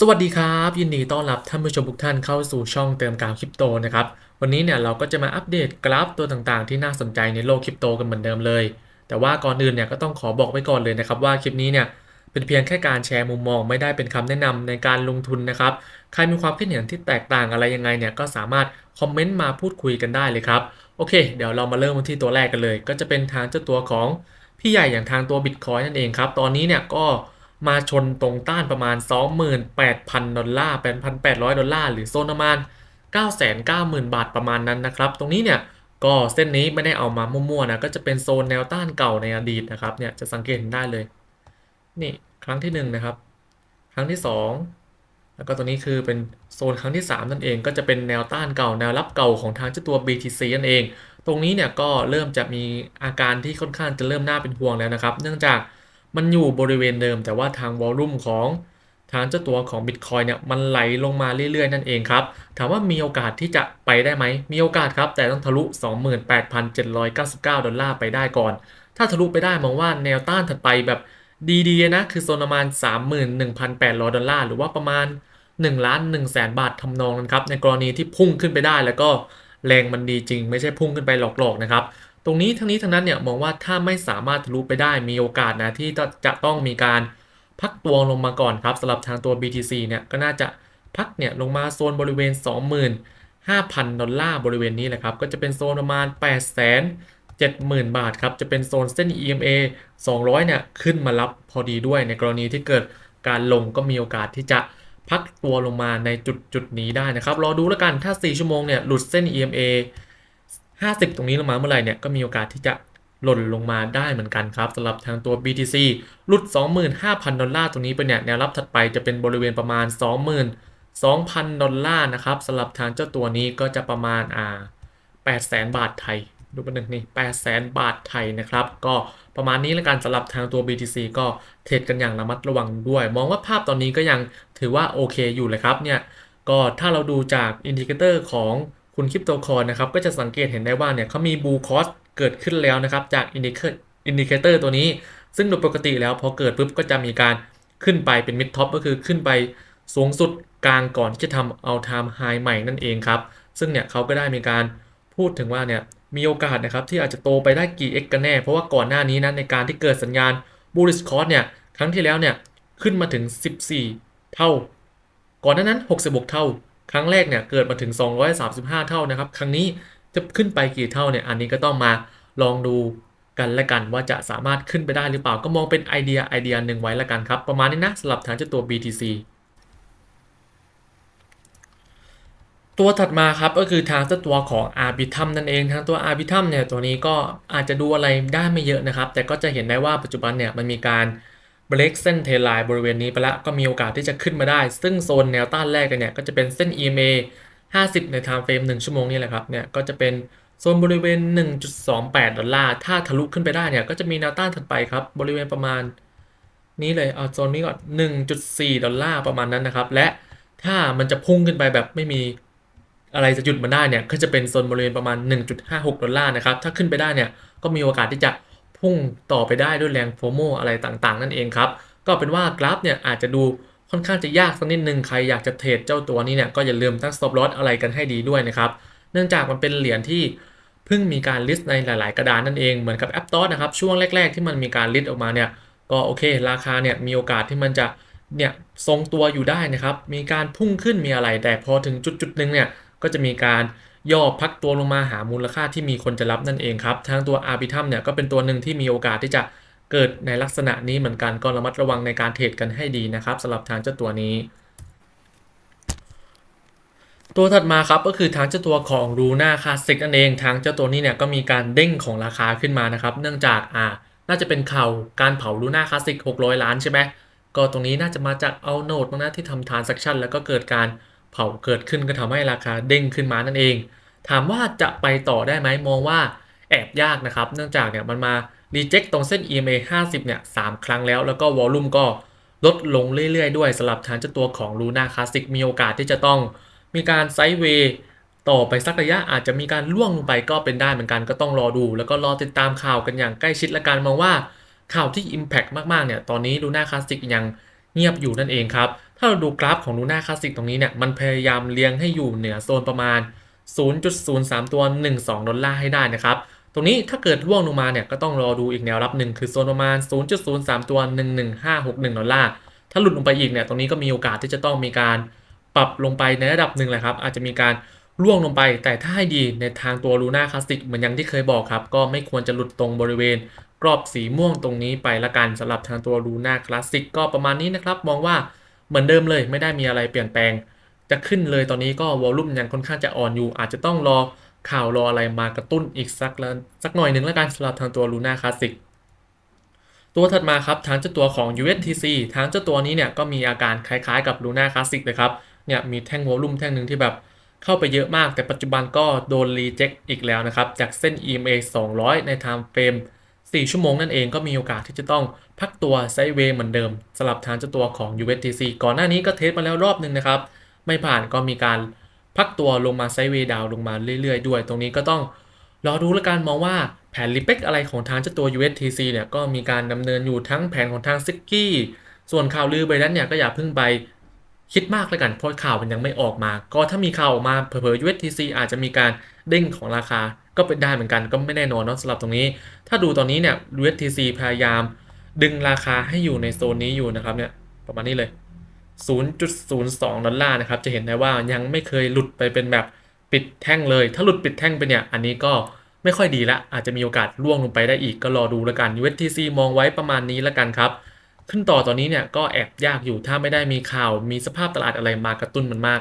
สวัสดีครับ ยินดีต้อนรับท่านผู้ชมทุกท่านเข้าสู่ช่องเติมกาวคริปโตนะครับ วันนี้เนี่ยเราก็จะมาอัปเดตกราฟตัวต่างๆ ที่น่าสนใจในโลกคริปโตกันเหมือนเดิมเลย แต่ว่าก่อนอื่นเนี่ยก็ต้องขอบอกไว้ก่อนเลยนะครับว่าคลิปนี้เนี่ยเป็นเพียงแค่การแชร์มุมมองไม่ได้เป็นคำแนะนำในการลงทุนนะครับ ใครมีความคิดเห็นที่แตกต่างอะไรยังไงเนี่ยก็สามารถคอมเมนต์มาพูดคุยกันได้เลยครับโอเค เดี๋ยวเรามาเริ่มที่ตัวแรกกันเลย ก็จะเป็นทางเจ้าตัวของพี่ใหญ่อย่างทางตัว Bitcoin นั่นเองครับตอนนี้เนี่ยก็ มาชนตรงต้านประมาณ 28,000 ดอลลาร์ 8,800 ดอลลาร์ หรือโซนประมาณ 990,000 บาทประมาณนั้นนะครับ ตรงนี้เนี่ยก็เส้นนี้ไม่ได้เอามามั่วๆนะ ก็จะเป็นโซนแนวต้านเก่าในอดีตนะครับ เนี่ยจะสังเกตเห็นได้เลย นี่ครั้งที่1นนะครับ ครั้งที่ 2 แล้วก็ตัวนี้คือเป็นโซนครั้งที่ 3 นั่นเอง ก็จะเป็นแนวต้านเก่าแนวรับเก่าของทางเจ้าตัว BTC นั่นเอง ตรงนี้เนี่ยก็เริ่มจะมีอาการที่ค่อนข้างจะเริ่มน่าเป็นห่วงแล้วนะครับ เนื่องจาก มันอยู่บริเวณเดิม แต่ว่าทางวอลลุ่มของทางเจ้าตัวของ Bitcoin เนี่ยมันไหลลงมาเรื่อยๆ นั่นเองครับ ถามว่ามีโอกาสที่จะไปได้ไหม มีโอกาสครับ แต่ต้องทะลุ 28,799 ดอลลาร์ไปได้ก่อน ถ้าทะลุไปได้มองว่าแนวต้านถัดไปแบบดีๆนะ คือโซนประมาณ 31,800 ดอลลาร์ หรือว่าประมาณ1ล้าน1แสนบาททำนองนั้นครับ ในกรณีที่พุ่งขึ้นไปได้แล้วก็แรงมันดีจริง ไม่ใช่พุ่งขึ้นไปหลอกๆนะครับ ตรงนี้ทั้งนี้ทั้งนั้นเนี่ยมองว่าถ้าไม่สามารถทะลุไปได้มีโอกาสนะที่จะต้องมีการพักตัวลงมาก่อนครับสำหรับทางตัว BTC เนี่ยก็น่าจะพักเนี่ยลงมาโซนบริเวณ 25,000 ดอลลาร์บริเวณนี้แหละครับ ก็จะเป็นโซนประมาณ8 7 0 0 0 0 บาทครับ จะเป็นโซนเส้น EMA 200 เนี่ย ขึ้นมารับพอดีด้วยในกรณีที่เกิดการลงก็มีโอกาสที่จะพักตัวลงมาในจุดจุดนี้ได้นะครับ รอดูแล้วกันถ้า 4 ชั่วโมงเนี่ย หลุดเส้น EMA 50 ตรงนี้ลงมาเมื่อไหร่เนี่ยก็มีโอกาสที่จะหล่นลงมาได้เหมือนกันครับสำหรับทางตัว BTC หลุด 25,000 ดอลลาร์ตรงนี้ไปเนี่ยแนวรับถัดไปจะเป็นบริเวณประมาณ 22,000 ดอลลาร์นะครับสำหรับทางเจ้าตัวนี้ก็จะประมาณอ่า800,000 บาทไทย ดูประหนึ่งนี่800,000 บาทไทยนะครับ ก็ประมาณนี้ละกันสำหรับทางตัว BTC ก็เทรดกันอย่างระมัดระวังด้วย มองว่าภาพตอนนี้ก็ยังถือว่าโอเคอยู่เลยครับเนี่ยก็ถ้าเราดูจากอินดิเคเตอร์ของ คุณคริปโตคอยนะครับก็จะสังเกตเห็นได้ว่าเนี่ยเขามีบูคอสเกิดขึ้นแล้วนะครับจากอินดิเคอินดิเคเตอร์ตัวนี้ ซึ่งโดยปกติแล้วพอเกิดปุ๊บก็จะมีการขึ้นไปเป็นมิดท็อปก็คือขึ้นไปสูงสุดกลางก่อนที่จะทำเอาไทม์ไฮใหม่นั่นเองครับ ซึ่งเนี่ยเขาก็ได้มีการพูดถึงว่าเนี่ยมีโอกาสนะครับที่อาจจะโตไปได้กี่ x กันแน่ เพราะว่าก่อนหน้านี้นะในการที่เกิดสัญญาณ bullish cross เนี่ยครั้งที่แล้วเนี่ยขึ้นมาถึง 14 เท่า ก่อนหน้านั้น 66 เท่า ครั้งแรกเนี่ยเกิดมาถึง 235 เท่านะครับ ครั้งนี้จะขึ้นไปกี่เท่าเนี่ย อันนี้ก็ต้องมาลองดูกันละกันว่าจะสามารถขึ้นไปได้หรือเปล่า ก็มองเป็นไอเดียไอเดียหนึ่งไว้ละกันครับ ประมาณนี้นะสำหรับทางเจ้าตัว BTC ตัวถัดมาครับก็คือทางตัวของ Arbitrum นั่นเองทางตัว Arbitrum เนี่ยตัวนี้ก็อาจจะดูอะไรได้ไม่เยอะนะครับ แต่ก็จะเห็นได้ว่าปัจจุบันเนี่ยมันมีการ เบรกเส้นเทไลน์บริเวณนี้ไปแล้วก็มีโอกาสที่จะขึ้นมาได้ ซึ่งโซนแนวต้านแรกเนี่ยก็จะเป็นเส้น EMA 50 ใน time frame 1ชั่วโมงนี่แหละครับเนี่ยก็จะเป็นโซนบริเวณ 1.28 ดอลลาร์ ถ้าทะลุขึ้นไปได้เนี่ยก็จะมีแนวต้านถัดไปครับ บริเวณประมาณนี้เลย เอาโซนนี้ก่อน 1.4 ดอลลาร์ประมาณนั้นนะครับ และถ้ามันจะพุ่งขึ้นไปแบบไม่มีอะไรจะหยุดมันได้เนี่ย ก็จะเป็นโซนบริเวณประมาณ 1.56 ดอลลาร์นะครับ ถ้าขึ้นไปได้เนี่ย ก็มีโอกาสที่จะ พุ่งต่อไปได้ด้วยแรงโฟโมอะไรต่างๆ นั่นเองครับ ก็เป็นว่ากราฟเนี่ยอาจจะดูค่อนข้างจะยากสักนิดนึงใครอยากจะเทรดเจ้าตัวนี้เนี่ยก็อย่าลืมตั้ง stop loss อะไรกันให้ดีด้วยนะครับ เนื่องจากมันเป็นเหรียญที่เพิ่งมีการลิสต์ในหลาย ๆ กระดานนั่นเองเหมือนกับแอปตอสนะครับช่วงแรก ๆ ที่มันมีการลิสต์ออกมาเนี่ยก็โอเค ราคาเนี่ยมีโอกาสที่มันจะเนี่ยทรงตัวอยู่ได้นะครับมีการพุ่งขึ้นมีอะไรแต่พอถึงจุดๆหนึ่งเนี่ยก็จะมีการ ย่อพักตัวลงมาหามูลค่าที่มีคนจะรับนั่นเองครับทางตัวอาร์บิทัมเนี่ยก็เป็นตัวหนึ่งที่มีโอกาสที่จะเกิดในลักษณะนี้เหมือนกันก็ระมัดระวังในการเทรดกันให้ดีนะครับสำหรับทางเจ้าตัวนี้ ตัวถัดมาครับก็คือทางเจ้าตัวของรูน่าคลาสสิกนั่นเองทางเจ้าตัวนี้เนี่ยก็มีการเด้งของราคาขึ้นมานะครับ เนื่องจากอ่าน่าจะเป็นข่าวการเผารูน่าคลาสสิก 600 ล้านใช่ไหม ก็ตรงนี้น่าจะมาจากเอาโนดตรงนั้นที่ทำทานซักชั่นแล้วก็เกิดการเผาเกิดขึ้นก็ทำให้ราคาเด้งขึ้นมานั่นเอง ถามว่าจะไปต่อได้ไหมมองว่าแอบยากนะครับ เนื่องจากเนี่ยมันมารีเจ็คตรงเส้น EMA 50 เนี่ยสครั้งแล้ว แล้วก็วอลลุ่มก็ลดลงเรื่อย ๆ ด้วยสำหรับทางเจ้าตัวของ Luna Classic มีโอกาสที่จะต้องมีการไซด์เวย์ต่อไปสักระยะอาจจะมีการล่วงลงไปก็เป็นได้เหมือนกันก็ต้องรอดู แล้วก็รอติดตามข่าวกันอย่างใกล้ชิดและการมองว่าข่าวที่ Impact มากๆเนี่ยตอนนี้ Luna Classic ยังเงียบอยู่นั่นเองครับ ถ้าเราดูกราฟของลูน่าคลาสสิกตรงนี้เนี่ยมันพยายามเลี้ยงให้อยู่เหนือโซนประมาณ 0.03 ตัว 12 ดอลลาร์ให้ได้นะครับ ตรงนี้ถ้าเกิดร่วงลงมาเนี่ยก็ต้องรอดูอีกแนวรับหนึ่งคือโซนประมาณ 0.03 ตัว 11561 ดอลลาร์ ถ้าหลุดลงไปอีกเนี่ยตรงนี้ก็มีโอกาสที่จะต้องมีการปรับลงไปในระดับหนึ่งแหละครับ อาจจะมีการร่วงลงไป แต่ถ้าให้ดีในทางตัวลูน่าคลาสสิกเหมือนอย่างที่เคยบอกครับ ก็ไม่ควรจะหลุดตรงบริเวณกรอบสีม่วงตรงนี้ไปละกันสำหรับทางตัวลูน่าคลาสสิกก็ประมาณนี้นะครับ มองว่าเหมือนเดิมเลยไม่ได้มีอะไรเปลี่ยนแปลง จะขึ้นเลยตอนนี้ก็วอลลุ่มยังค่อนข้างจะอ่อนอยู่ อาจจะต้องรอข่าวรออะไรมากระตุ้นอีกสักละสักหน่อยหนึ่งแล้วกันสำหรับทางตัวลูน่าคลาสสิกตัวถัดมาครับทางเจ้าตัวของ USTC ทางเจ้าตัวนี้เนี่ยก็มีอาการคล้ายๆกับลูน่าคลาสสิกเลยครับเนี่ยมีแท่งวอลลุ่มแท่งหนึ่งที่แบบเข้าไปเยอะมาก แต่ปัจจุบันก็โดนรีเจ็คอีกแล้วนะครับ จากเส้น EMA 200 ใน time frame 4ชั่วโมงนั่นเองก็มีโอกาสที่จะต้องพักตัวไซเวย์เหมือนเดิมสำหรับทางเจ้าตัวของ USTC ก่อนหน้านี้ก็เทสมาแล้วรอบหนึ่งนะครับ ไม่ผ่านก็มีการพักตัวลงมาไซเวดาวลงมาเรื่อยๆด้วย ตรงนี้ก็ต้องรอดูและกันมองว่าแผนรีเปกอะไรของทางเจ้าตัว USTC เนี่ยก็มีการดำเนินอยู่ทั้งแผนของทางซิกกี้ส่วนข่าวลือใบนั้นเนี่ยก็อย่าเพิ่งไปคิดมากเลยกันเพราะข่าวมันยังไม่ออกมา ก็ถ้ามีข่าวออกมาเผลอๆ USTC อาจจะมีการเด้งของราคา ก็เป็นได้เหมือนกันก็ไม่แน่นอนเนาะสำหรับตรงนี้ ถ้าดูตอนนี้เนี่ย USTC พยายามดึงราคาให้อยู่ในโซนนี้อยู่นะครับเนี่ยประมาณนี้เลย 0.02 ดอลลาร์นะครับ จะเห็นได้ว่ายังไม่เคยหลุดไปเป็นแบบปิดแท่งเลย ถ้าหลุดปิดแท่งไปเนี่ย อันนี้ก็ไม่ค่อยดีละ อาจจะมีโอกาสล่วงลงไปได้อีกก็รอดูล้วกัน USTC มองไว้ประมาณนี้ล้วกันครับ ขึ้นต่อตอนนี้เนี่ยก็แอบยากอยู่ ถ้าไม่ได้มีข่าว มีสภาพตลาดอะไรมากระตุ้นมันมาก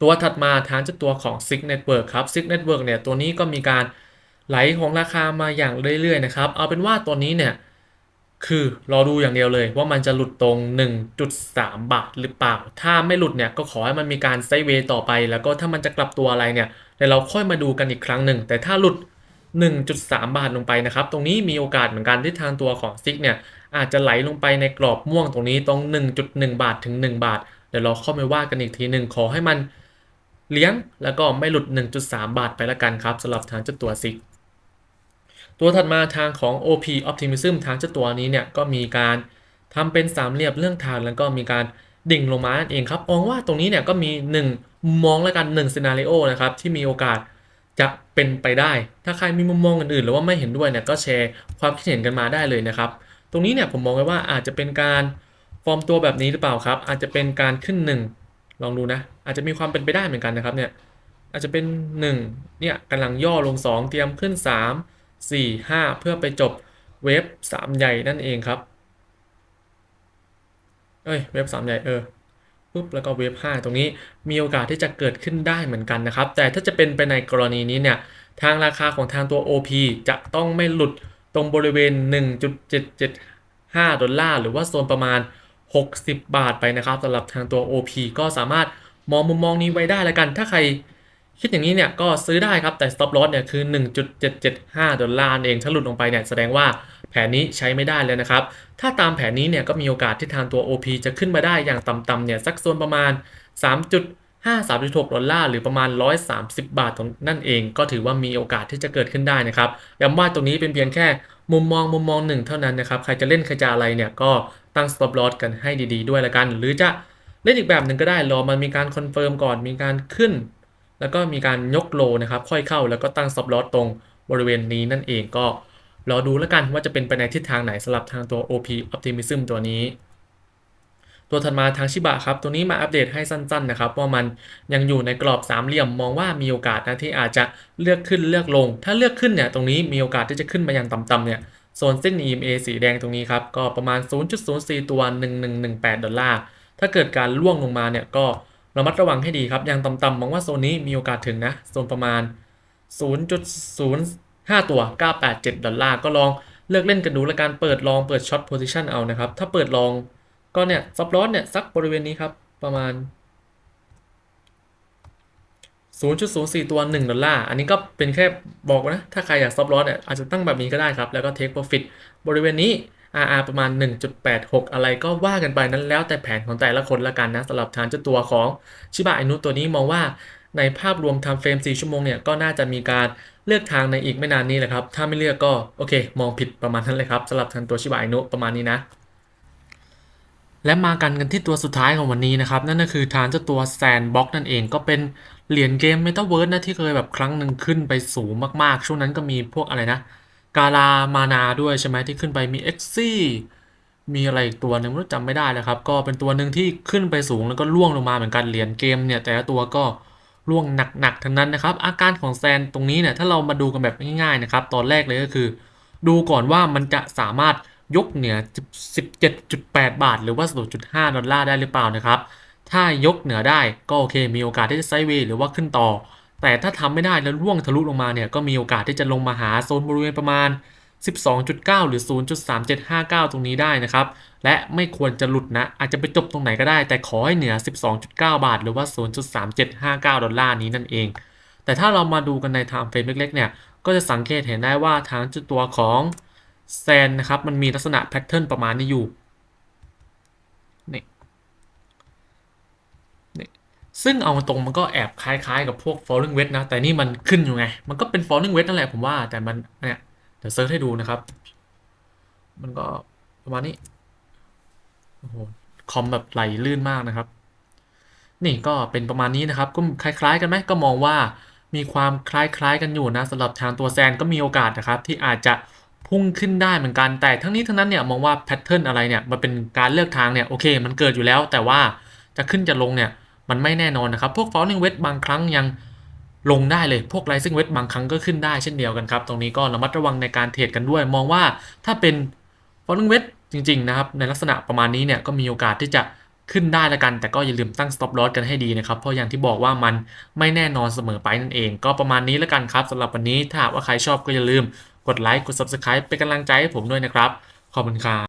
ตัวถัดมาทางจ้าตัวของ Six Network ครับ Six Network เนี่ย ตัวนี้ก็มีการไหลของราคามาอย่างเรื่อยๆนะครับ เอาเป็นว่าตัวนี้เนี่ย คือรอดูอย่างเดียวเลยว่ามันจะหลุดตรง 1.3 บาทหรือเปล่า ถ้าไม่หลุดเนี่ยก็ขอให้มันมีการไซเวย์ต่อไป แล้วก็ถ้ามันจะกลับตัวอะไรเนี่ยเดี๋ยวเราค่อยมาดูกันอีกครั้งหนึ่ง แต่ถ้าหลุด 1.3 บาทลงไปนะครับ ตรงนี้มีโอกาสเหมือนกันที่ทางตัวของซิกเนี่ยอาจจะไหลลงไปในกรอบม่วงตรงนี้ตรง 1.1 บาทถึง 1 บาท เดี๋ยวเราเข้าไปว่ากันอีกทีหนึ่งขอให้มันเลี้ยงแล้วก็ไม่หลุด 1.3 บาทไปละกันครับสำหรับทางเจ้าตัวซิก ตัวถัดมาทางของ OP Optimism ทางเจ้าตัวนี้เนี่ยก็มีการทำเป็นสามเหลี่ยมเรื่องทางแล้วก็มีการดิ่งลงมานั่นเองครับมองว่าตรงนี้เนี่ยก็มี1มุมมองแล้วกัน1ซีนารีโอนะครับที่มีโอกาสจะเป็นไปได้ ถ้าใครมีมุมมองอื่นๆหรือว่าไม่เห็นด้วยเนี่ยก็แชร์ความคิดเห็นกันมาได้เลยนะครับ ตรงนี้เนี่ยผมมองไว้ว่าอาจจะเป็นการฟอร์มตัวแบบนี้หรือเปล่าครับ อาจจะเป็นการขึ้น 1 ลองดูนะ อาจจะมีความเป็นไปได้เหมือนกันนะครับเนี่ยอาจจะเป็น1เนี่ยกำลังย่อลง 2 เตรียมขึ้น 3 4 5 เพื่อไปจบเวฟ3 ใหญ่นั่นเองครับ เอ้ยเวฟ3 ใหญ่เออปุ๊บแล้วก็เวฟ5ตรงนี้มีโอกาสที่จะเกิดขึ้นได้เหมือนกันนะครับ แต่ถ้าจะเป็นไปในกรณีนี้เนี่ยทางราคาของทางตัว OP จะต้องไม่หลุดตรงบริเวณ 1.775 ดอลลาร์หรือว่าโซนประมาณ 60 บาทไปนะครับสำหรับทางตัว OP ก็สามารถมองมุมมองนี้ไว้ได้แล้วกัน ถ้าใคร คิดอย่างนี้เนี่ยก็ซื้อได้ครับแต่ stop loss เนี่ยคือ 1.775 ดอลลาร์เองถ้าหลุดลงไปเนี่ยแสดงว่าแผนนี้ใช้ไม่ได้แล้วนะครับ ถ้าตามแผนนี้เนี่ยก็มีโอกาสที่ทางตัว OP จะขึ้นมาได้อย่างต่ำๆเนี่ยสักโซนประมาณ 3. 5 3.6 ดอลลาร์หรือประมาณ 130 บาทตรงนั่นเอง ก็ถือว่ามีโอกาสที่จะเกิดขึ้นได้นะครับย้ำว่าตรงนี้เป็นเพียงแค่มุมมองมุมมองหนึ่งเท่านั้นนะครับใครจะเล่นใครจะอะไรเนี่ยก็ตั้ง stop loss กันให้ดี ๆ ด้วยละกัน หรือจะเล่นอีกแบบหนึ่งก็ได้รอมันมีการคอนเฟิร์มก่อนมีการขึ้น แล้วก็มีการยกโลนะครับ ค่อยเข้าแล้วก็ตั้ง stop loss ตรงบริเวณนี้นั่นเองก็รอดูแล้วกันว่าจะเป็นไปในทิศทางไหนสำหรับทางตัว OP Optimism ตัวนี้ ตัวถัดมาทางชิบะครับ ตัวนี้มาอัปเดตให้สั้นๆนะครับว่ามันยังอยู่ในกรอบสามเหลี่ยมมองว่ามีโอกาสนะที่อาจจะเลือกขึ้นเลือกลง ถ้าเลือกขึ้นเนี่ยตรงนี้มีโอกาสที่จะขึ้นมาอย่างต่ำๆเนี่ยโซนเส้น EMA สีแดงตรงนี้ครับก็ประมาณ 0.04 ตัว 1118 ดอลลาร์ถ้าเกิดการล่วงลงมาเนี่ยก็ ระมัดระวังให้ดีครับ อย่างต่ำๆมองว่าโซนนี้มีโอกาสถึงนะ โซนประมาณ 0.0 5 ตัว 987 ดอลลาร์ ก็ลองเลือกเล่นกันดูและการเปิดลองเปิดช็อตโพซิชันเอานะครับ ถ้าเปิดลองก็เนี่ยซับลอสเนี่ยสักบริเวณนี้ครับ ประมาณ 0.04 ตัว 1 ดอลลาร์ อันนี้ก็เป็นแค่บอกนะ ถ้าใครอยากซับลอสเนี่ยอาจจะตั้งแบบนี้ก็ได้ครับ แล้วก็เทคโปรฟิตบริเวณนี้ RR ประมาณ 1.86 อะไรก็ว่ากันไปนั้นแล้วแต่แผนของแต่ละคนละกันนะสำหรับทางเจ้าตัวของชิบะอนุตัวนี้มองว่าในภาพรวมทำเฟรม 4 ชั่วโมงเนี่ยก็น่าจะมีการเลือกทางในอีกไม่นานนี้แหละครับ ถ้าไม่เลือกก็โอเค มองผิดประมาณนั้นเลยครับสำหรับทางตัวชิบะอินุประมาณนี้นะ และมากันกันที่ตัวสุดท้ายของวันนี้นะครับ นั่นก็คือทางเจ้าตัว Sandbox นั่นเองก็เป็นเหรียญเกม Metaverse นะที่เคยแบบครั้งหนึ่งขึ้นไปสูงมากๆ ช่วงนั้นก็มีพวกอะไรนะ กาลามานาด้วยใช่ไหมที่ขึ้นไปมี e x ซี่มีอะไรอีกตัวหนึ่งไม่รู้จำไม่ได้แล้วครับ ก็เป็นตัวหนึ่งที่ขึ้นไปสูงแล้วก็ล่วงลงมาเหมือนกันเหรียญเกมเนี่ย แต่ละตัวก็ล่วงหนักๆทั้งนั้นนะครับ อาการของแซนตรงนี้เนี่ยถ้าเรามาดูกันแบบง่ายๆนะครับ ตอนแรกเลยก็คือ ดูก่อนว่ามันจะสามารถยกเหนือ 17.8 บาท หรือว่า 0.5 ดอลลาร์ได้หรือเปล่านะครับ ถ้ายกเหนือได้ก็โอเค มีโอกาสที่จะไซด์เวย์หรือว่าขึ้นต่อ แต่ถ้าทำไม่ได้แล้วร่วงทะลุลงมาเนี่ยก็มีโอกาสที่จะลงมาหาโซนบริเวณประมาณ 12.9 หรือ 0.3759 ตรงนี้ได้นะครับ และไม่ควรจะหลุดนะ อาจจะไปจบตรงไหนก็ได้ แต่ขอให้เหนือ 12.9 บาท หรือว่า 0.3759 ดอลลาร์นี้นั่นเอง แต่ถ้าเรามาดูกันใน time frame เล็กๆเนี่ย ก็จะสังเกตเห็นได้ว่าทางจุดตัวของแซนนะครับ มันมีลักษณะแพทเทิร์นประมาณนี้อยู่ นี่ นี่ ซึ่งเอาตรงมันก็แอบคล้ายๆกับพวก falling wedge นะ แต่นี่มันขึ้นอยู่ไง มันก็เป็น falling wedge นั่นแหละผมว่า แต่มันเนี่ยเดี๋ยวเซิร์ชให้ดูนะครับ มันก็ประมาณนี้ โอ้โห คอมแบบไหลลื่นมากนะครับ นี่ก็เป็นประมาณนี้นะครับ ก็คล้ายๆกันไหมก็มองว่ามีความคล้ายๆกันอยู่นะสำหรับทางตัวแซนก็มีโอกาสนะครับ ที่อาจจะพุ่งขึ้นได้เหมือนกัน แต่ทั้งนี้ทั้งนั้นเนี่ยมองว่าแพทเทิร์นอะไรเนี่ยมันเป็นการเลือกทางเนี่ยโอเค มันเกิดอยู่แล้ว แต่ว่าจะขึ้นจะลงเนี่ย มันไม่แน่นอนนะครับ พวก falling wedge บางครั้งยังลงได้เลย พวก rising wedge บางครั้งก็ขึ้นได้เช่นเดียวกันครับ ตรงนี้ก็ระมัดระวังในการเทรดกันด้วย มองว่าถ้าเป็น falling wedge จริงๆนะครับ ในลักษณะประมาณนี้เนี่ยก็มีโอกาสที่จะขึ้นได้ละกัน แต่ก็อย่าลืมตั้ง stop loss กันให้ดีนะครับ เพราะอย่างที่บอกว่ามันไม่แน่นอนเสมอไปนั่นเอง ก็ประมาณนี้ละกันครับสำหรับวันนี้ถ้าหากว่าใครชอบก็อย่าลืมกดไลค์กด subscribe เป็นกำลังใจให้ผมด้วยนะครับขอบคุณครับ